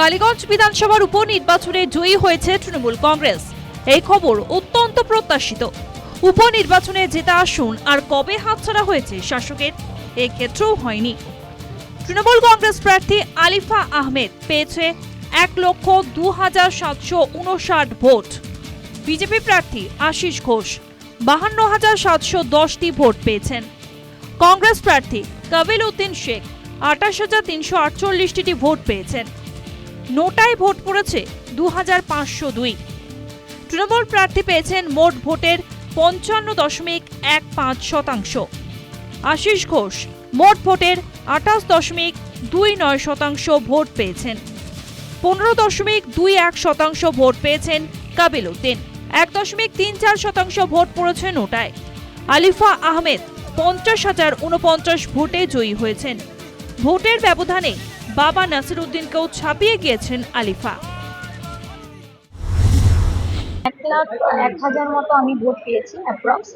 কালীগঞ্জ বিধানসভার উপনির্বাচনে জয়ী হয়েছে তৃণমূল কংগ্রেস। এই খবর অত্যন্ত প্রত্যাশিত। উপনির্বাচনে জেতা আসুন, আর কবে হাতছাড়া হয়েছে শাসকের এক্ষেত্রেও হয়নি। তৃণমূল কংগ্রেস প্রার্থী আলিফা আহমেদ পেয়েছে এক লক্ষ দু হাজার সাতশো উনষাট ভোট। বিজেপি প্রার্থী আশিস ঘোষ বাহান্ন হাজার সাতশো দশটি ভোট পেয়েছেন। কংগ্রেস প্রার্থী কবিল উদ্দিন শেখ আঠাশ হাজার তিনশো আটচল্লিশটি ভোট পেয়েছেন। নোটায় ভোট পড়েছে দু হাজার পাঁচশো দুই। তৃণমূল প্রার্থী পেয়েছেন মোট ভোটের পঞ্চান্ন দশমিক এক পাঁচ শতাংশ। আশিস ঘোষ মোট ভোটের আঠাশ দশমিক দুই নয় শতাংশ ভোট পেয়েছেন। পনেরো দশমিক দুই এক শতাংশ ভোট পেয়েছেন কাবিল উদ্দিন। এক দশমিক তিন চার শতাংশ ভোট পড়েছে নোটায়। আলিফা আহমেদ পঞ্চাশ হাজার উনপঞ্চাশ ভোটে জয়ী হয়েছেন। ভোটের ব্যবধানে বাবা নাসির উদ্দিনকেও ছাপিয়ে গিয়েছেন আলিফা। এক লাখ এক হাজার মতো আমি ভোট পেয়েছি অ্যাপ্রক্স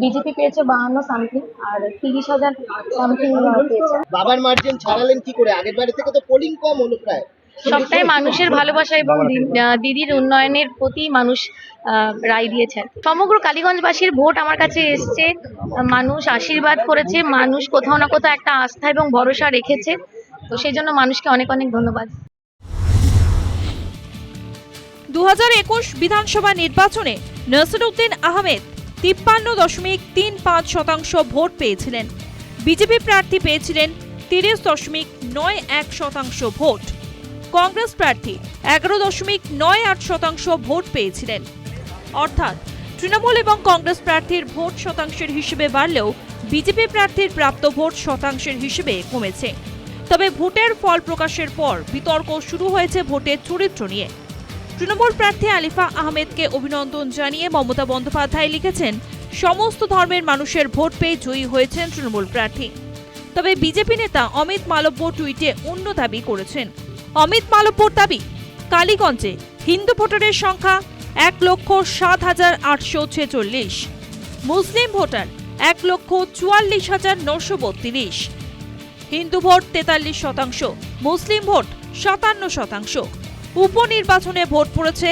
বিজেপি পেয়েছে বাহান্ন সামথিং আর তিরিশ হাজার সামথিং পেয়েছে। বাবার মার্জিন ছাড়ালেন কি করে? আগের বাড়ি থেকে তো পোলিং কম হলো প্রায় সবটাই মানুষের ভালোবাসা এবং দি- আহ, দিদির উন্নয়নের প্রতি মানুষ আহ, রায় দিয়েছে। সমগ্র কালীগঞ্জবাসীর ভোট আমার কাছে এসছে। মানুষ আশীর্বাদ করেছে। মানুষ কোথাও না কোথাও একটা আস্থা এবং ভরসা রেখেছে। তো সেই জন্য মানুষকে অনেক অনেক ধন্যবাদ। দু একুশ বিধানসভা নির্বাচনে নসরুদ্দিন আহমেদ তিপ্পান্ন দশমিক তিন পাঁচ শতাংশ ভোট পেয়েছিলেন। বিজেপি প্রার্থী পেয়েছিলেন তিরিশ দশমিক নয় এক শতাংশ ভোট। কংগ্রেস প্রার্থী এগারো দশমিক নয় আট শতাংশ ভোট পেয়েছিলেন। অর্থাৎ তৃণমূল এবং কংগ্রেস প্রার্থীর ভোট শতাংশের হিসেবে বাড়লেও বিজেপি প্রার্থীর প্রাপ্ত ভোট শতাংশের হিসেবে কমেছে। তবে ভোটের ফল প্রকাশের পর বিতর্ক শুরু হয়েছে ভোটের চরিত্র নিয়ে। তৃণমূল প্রার্থী আলিফা আহমেদকে অভিনন্দন জানিয়ে মমতা বন্দ্যোপাধ্যায় লিখেছেন, সমস্ত ধর্মের মানুষের ভোট পেয়ে জয়ী হয়েছেন তৃণমূল প্রার্থী। তবে বিজেপি নেতা অমিত মালব্য টুইটে অন্য দাবি করেছেন অমিত মালব্যর দাবি, কালীগঞ্জে হিন্দু ভোটারের সংখ্যা এক লক্ষ সাত হাজার আটশো ছেচল্লিশ। মুসলিম ভোটার এক লক্ষ চুয়াল্লিশ হাজার নশো বত্রিশ। হিন্দু ভোট তেতাল্লিশ শতাংশ, মুসলিম ভোট সাতান্ন শতাংশ। উপনির্বাচনে ভোট পড়েছে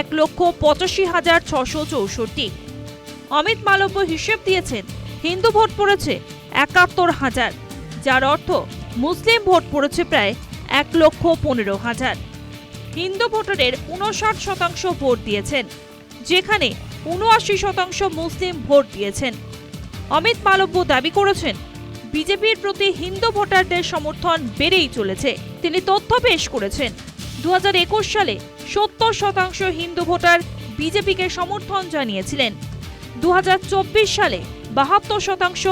এক লক্ষ পঁচাশি হাজার ছশো চৌষট্টি। অমিত মালব্য হিসেব দিয়েছেন, হিন্দু ভোট পড়েছে একাত্তর হাজার, যার অর্থ মুসলিম ভোট পড়েছে প্রায় এক লক্ষ পনেরো হাজার। হিন্দু ভোটারের উনষাট শতাংশ ভোট দিয়েছেন, যেখানে উনআশি শতাংশ মুসলিম ভোট দিয়েছেন। অমিত মালব্য দাবি করেছেন, বিজেপির প্রতি হিন্দু ভোটারদের সমর্থন বেড়েই চলেছে। তিনি তথ্য পেশ করেছেন দু হাজার একুশ সালে সত্তর শতাংশ হিন্দু ভোটার বিজেপিকে সমর্থন জানিয়েছিলেন। দু হাজার চব্বিশ সালে বাহাত্তর শতাংশ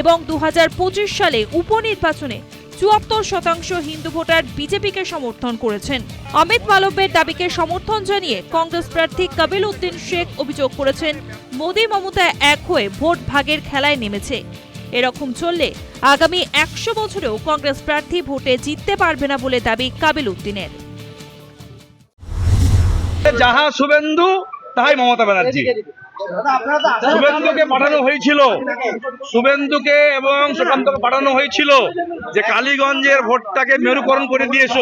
এবং দু হাজার পঁচিশ সালে উপনির্বাচনে চুয়াত্তর শতাংশ হিন্দু ভোটার বিজেপিকে সমর্থন করেছেন। অমিত মালব্যের দাবিকে সমর্থন জানিয়ে কংগ্রেস প্রার্থী কবিল উদ্দিন শেখ অভিযোগ করেছেন মোদী মমতা এক হয়ে ভোট ভাগের খেলায় নেমেছে। এরকম চললে আগামী একশো বছরেও কংগ্রেস প্রার্থী ভোটে জিততে পারবে না বলে দাবি কাবিল উদ্দিনের। যাহা শুভেন্দু তাহাই মমতা ব্যানার্জি। শুভেন্দুকে পাঠানো হয়েছিল। শুভেন্দুকে এবং সুকান্তকে পাঠানো হয়েছিল যে কালীগঞ্জের ভোটটাকে মেরুকরণ করে দিয়েছ।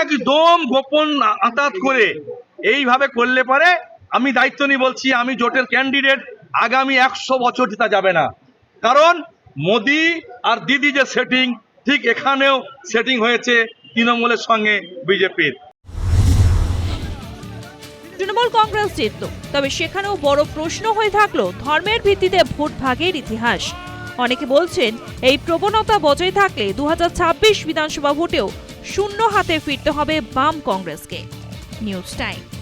একদম গোপন আতাত করে এইভাবে করলে পারে, আমি দায়িত্ব নিয়ে বলছি, আমি জোটের ক্যান্ডিডেট আগামী একশো বছর জেতা যাবে না। কারণ মোদি আর দিদি যে সেটিং ঠিক এখানেও সেটিং হয়েছে তৃণমূলের সঙ্গে বিজেপির। তৃণমূল কংগ্রেস জিতল। তবে সেখানেও বড় প্রশ্ন হয়ে থাকল ধর্মের ভিত্তিতে ভোট ভাগের ইতিহাস। অনেকে বলছেন, এই প্রবণতা বজায় থাকলে দু হাজার ছাব্বিশ বিধানসভা ভোটেও শূন্য হাতে ফিরতে হবে বাম কংগ্রেসকে। News time.